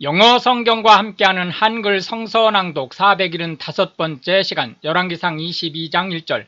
영어 성경과 함께하는 한글 성서 낭독 475번째 시간 열왕기상 22장 1절.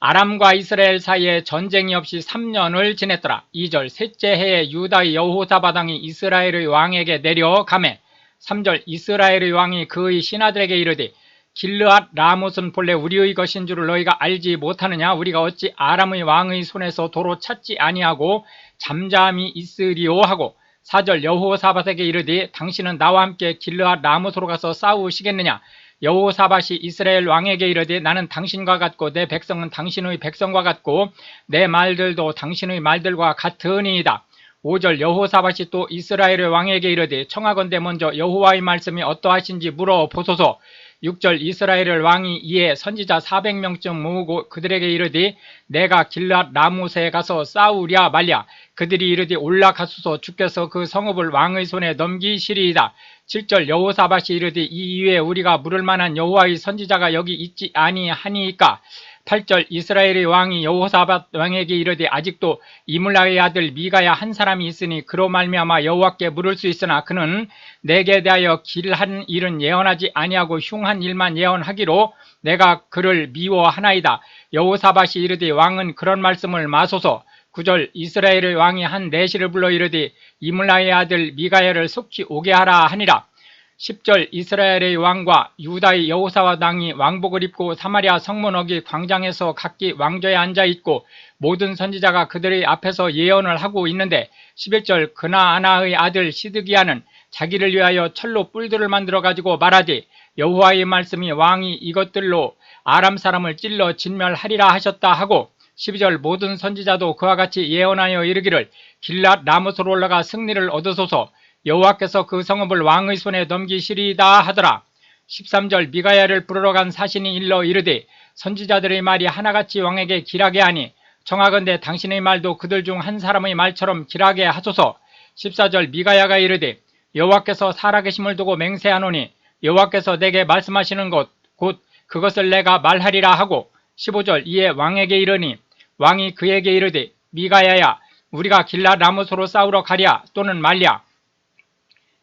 아람과 이스라엘 사이에 전쟁이 없이 3년을 지냈더라. 2절 셋째 해에 유다의 여호사바당이 이스라엘의 왕에게 내려가매. 3절 이스라엘의 왕이 그의 신하들에게 이르되 길르앗 라못은 본래 우리의 것인 줄을 너희가 알지 못하느냐? 우리가 어찌 아람의 왕의 손에서 도로 찾지 아니하고 잠잠히 있으리오? 하고 4절 여호사밧에게 이르되 당신은 나와 함께 길르앗 라못으로 가서 싸우시겠느냐? 여호사밧이 이스라엘 왕에게 이르되 나는 당신과 같고 내 백성은 당신의 백성과 같고 내 말들도 당신의 말들과 같으니이다. 5절 여호사밧이 또 이스라엘의 왕에게 이르되 청하건대 먼저 여호와의 말씀이 어떠하신지 물어 보소서 6절 이스라엘의 왕이 이에 선지자 400명쯤 모으고 그들에게 이르되 내가 길랏 라못에 가서 싸우랴 말랴. 그들이 이르되 올라가소서. 주께서 그 성읍을 왕의 손에 넘기시리이다. 7절 여호사밧이 이르되 이 이외에 우리가 물을 만한 여호와의 선지자가 여기 있지 아니하니까 8절 이스라엘의 왕이 여호사밧 왕에게 이르되 아직도 이물라의 아들 미가야 한 사람이 있으니 그로 말미암아 여호와께 물을 수 있으나 그는 내게 대하여 길한 일은 예언하지 아니하고 흉한 일만 예언하기로 내가 그를 미워하나이다. 여호사밧이 이르되 왕은 그런 말씀을 마소서. 9절 이스라엘의 왕이 한 내시를 불러 이르되 이물라의 아들 미가야를 속히 오게 하라 하니라 10절 이스라엘의 왕과 유다의 여호사와 당이 왕복을 입고 사마리아 성문 어기 광장에서 각기 왕좌에 앉아 있고 모든 선지자가 그들의 앞에서 예언을 하고 있는데 11절 그나아나의 아들 시드기야는 자기를 위하여 철로 뿔들을 만들어 가지고 말하되 여호와의 말씀이 왕이 이것들로 아람 사람을 찔러 진멸하리라 하셨다 하고 12절 모든 선지자도 그와 같이 예언하여 이르기를 길랏 라못으로 올라가 승리를 얻으소서 여호와께서 그 성읍을 왕의 손에 넘기시리이다 하더라. 13절 미가야를 부르러 간 사신이 일러 이르되 선지자들의 말이 하나같이 왕에게 길하게 하니 청하건대 당신의 말도 그들 중 한 사람의 말처럼 길하게 하소서. 14절 미가야가 이르되 여호와께서 살아계심을 두고 맹세하노니 여호와께서 내게 말씀하시는 것 곧 그것을 내가 말하리라 하고 15절 이에 왕에게 이르니 왕이 그에게 이르되 미가야야 우리가 길라 라못으로 싸우러 가랴 또는 말랴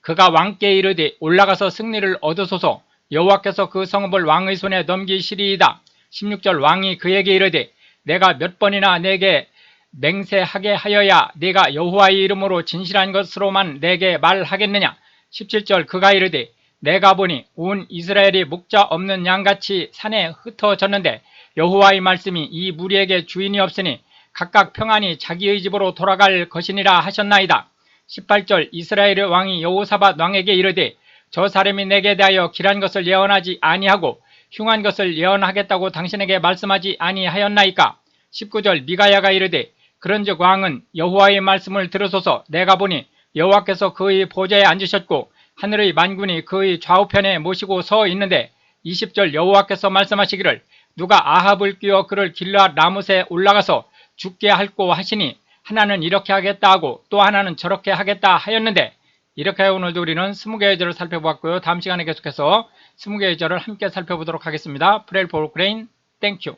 그가 왕께 이르되 올라가서 승리를 얻으소서 여호와께서 그 성읍을 왕의 손에 넘기시리이다. 16절 왕이 그에게 이르되 내가 몇 번이나 내게 맹세하게 하여야 네가 여호와의 이름으로 진실한 것으로만 내게 말하겠느냐. 17절 그가 이르되 내가 보니 온 이스라엘이 목자 없는 양같이 산에 흩어졌는데 여호와의 말씀이 이 무리에게 주인이 없으니 각각 평안히 자기의 집으로 돌아갈 것이니라 하셨나이다. 18절 이스라엘의 왕이 여호사밧 왕에게 이르되 저 사람이 내게 대하여 길한 것을 예언하지 아니하고 흉한 것을 예언하겠다고 당신에게 말씀하지 아니하였나이까? 19절 미가야가 이르되 그런즉 왕은 여호와의 말씀을 들으소서. 내가 보니 여호와께서 그의 보좌에 앉으셨고 하늘의 만군이 그의 좌우편에 모시고 서 있는데 20절 여호와께서 말씀하시기를 누가 아합을 끼워 그를 길라 라못에 올라가서 죽게 할고 하시니 하나는 이렇게 하겠다 하고 또 하나는 저렇게 하겠다 하였는데 이렇게 오늘도 우리는 20개의 절을 살펴보았고요. 다음 시간에 계속해서 20개의 절을 함께 살펴보도록 하겠습니다. 프레일 포르크레인 땡큐